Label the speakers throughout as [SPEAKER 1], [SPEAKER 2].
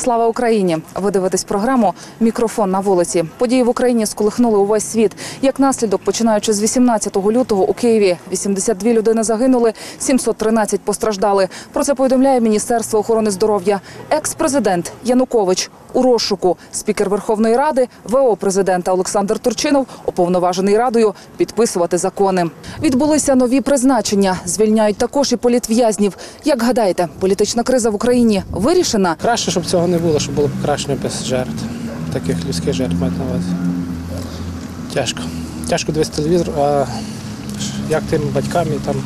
[SPEAKER 1] Слава Україні! Ви дивитесь програму Мікрофон на вулиці. Події в Україні сколихнули увесь світ. Як наслідок, починаючи з 18 лютого у Києві, 82 людини загинули, 713 постраждали. Про це повідомляє Міністерство охорони здоров'я. Екс-президент Янукович у розшуку. Спікер Верховної Ради, ВО президента Олександр Турчинов, уповноважений радою підписувати закони. Відбулися нові призначення. Звільняють також і політв'язнів. Як гадаєте, політична криза в Україні вирішена?
[SPEAKER 2] Краще, щоб цього не було, щоб було покращення без жертв. Таких людських жертв мають на увазі. Тяжко. Тяжко дивитися телевізор, а як тим батькам і там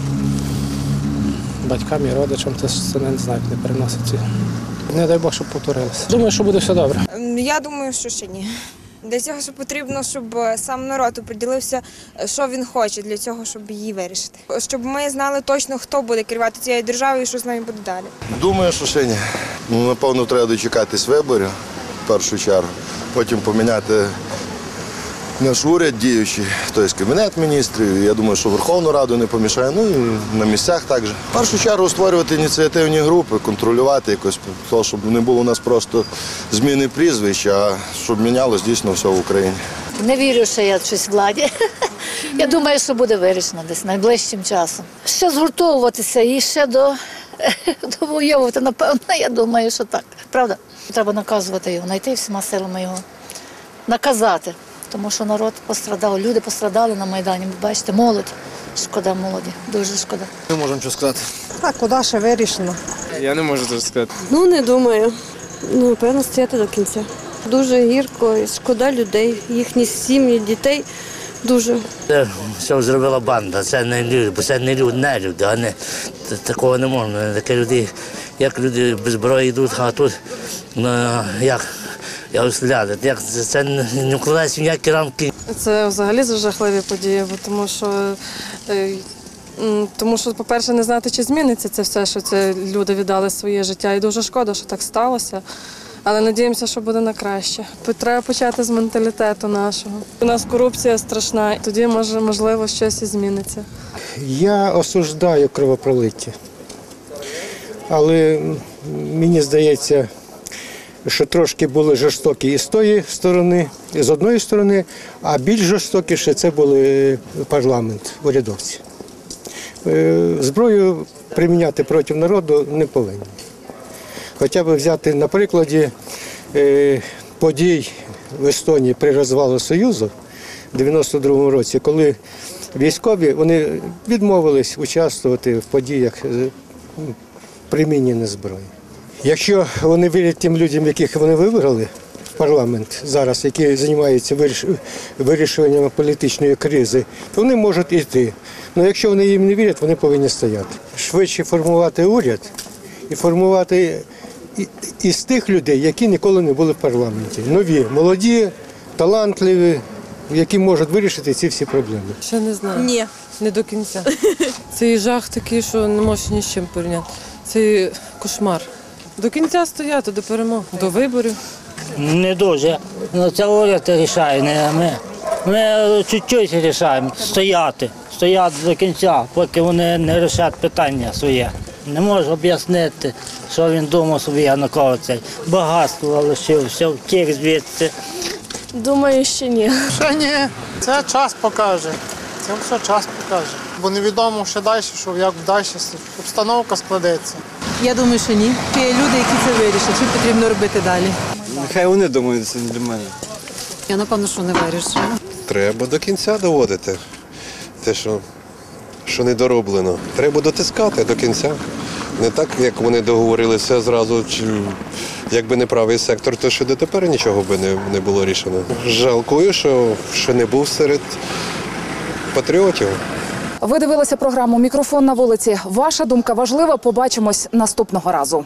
[SPEAKER 2] батькам і родичам, це, це не знаю, не переносить. Не дай Бог, щоб повторилося. Думаю, що буде все добре.
[SPEAKER 3] Я думаю, що ще ні. Для цього що потрібно, щоб е, сам народ оприділився, е, що він хоче для цього, щоб її вирішити. Щоб ми знали точно, хто буде керувати цією державою і що з нами буде далі.
[SPEAKER 4] Думаю, що ще ні. Ну, напевно, треба дочекатись виборів в першу чергу. Потім поміняти наш уряд діючий, тобто кабінет міністрів. Я думаю, що Верховну Раду не помішає. Ну і на місцях також. В першу чергу створювати ініціативні групи, контролювати якось, то, щоб не було у нас просто зміни прізвищ, а щоб мінялось дійсно все в Україні.
[SPEAKER 5] Не вірю, що я щось владі. Я думаю, що буде вирішено десь найближчим часом. Ще згуртовуватися і ще до, довоювати, напевно, я думаю, що так. Правда? Треба наказувати його, знайти всіма силами його, наказати. Тому що народ пострадав, люди пострадали на Майдані. Ви бачите, молодь. Шкода молоді, дуже шкода.
[SPEAKER 6] Не можемо що сказати.
[SPEAKER 7] А куди ще вирішено?
[SPEAKER 6] Я не можу це сказати.
[SPEAKER 8] Ну, не думаю. Ну, певно, стояти до кінця. Дуже гірко, шкода людей, їхні сім'ї, дітей. Дуже.
[SPEAKER 9] Це все зробила банда. Це не люди, бо це не люди, не люди, а не такого не можна. Такі люди, як люди без зброї йдуть, а тут ну, як, як стріляти. Як це, це не вкладається в ніякі рамки.
[SPEAKER 8] Це взагалі жахливі події, бо тому що, е, тому що, по-перше, не знати, чи зміниться це все, що це люди віддали своє життя. І дуже шкода, що так сталося. Але надіємося, що буде на краще. Треба почати з менталітету нашого. У нас корупція страшна, і тоді може можливо щось і зміниться.
[SPEAKER 10] Я осуждаю кровопролиття. Але мені здається, що трошки були жорстокі і з тої сторони, і з одної сторони, а більш жорстокіше це були парламент, урядовці. Е, Зброю приміняти проти народу не повинні. Хоча б взяти на прикладі е, подій в Естонії при розвалу Союзу в 92-му році, коли військові вони відмовились участвувати в подіях примінення зброї. Якщо вони вірять тим людям, яких вони вибрали в парламент зараз, які займаються вирішуванням політичної кризи, то вони можуть йти. Але якщо вони їм не вірять, вони повинні стояти. Швидше формувати уряд і формувати із тих людей, які ніколи не були в парламенті. Нові, молоді, талантливі, які можуть вирішити ці всі проблеми.
[SPEAKER 7] Ще не знаю.
[SPEAKER 8] Ні.
[SPEAKER 7] Не до кінця. Цей жах такий, що не можеш ні з чим порівняти. Це кошмар. До кінця стояти, до перемоги, до виборів.
[SPEAKER 9] Не дуже. Ну, це уряд рішає, не ми. Ми чуть-чуть рішаємо стояти, стояти до кінця, поки вони не рішать питання своє. Не можу об'яснити, що він думав собі Янукович. Багатство лишив, все втік звідси.
[SPEAKER 8] Думаю, що ні.
[SPEAKER 11] Ще ні, це час покаже. Це все час покаже. Бо невідомо ще далі, що як далі обстановка складеться.
[SPEAKER 7] Я думаю, що ні. Є люди, які це вирішать, що потрібно робити далі.
[SPEAKER 6] Нехай вони думають, це не для мене.
[SPEAKER 7] Я напевно, що не вирішу.
[SPEAKER 12] Треба до кінця доводити те, що, що не дороблено. Треба дотискати до кінця. Не так, як вони договорилися зразу, чи якби не правий сектор, то ще дотепер нічого би не, не було рішено. Жалкую, що, що не був серед патріотів.
[SPEAKER 1] Ви дивилися програму Мікрофон на вулиці. Ваша думка важлива. Побачимось наступного разу.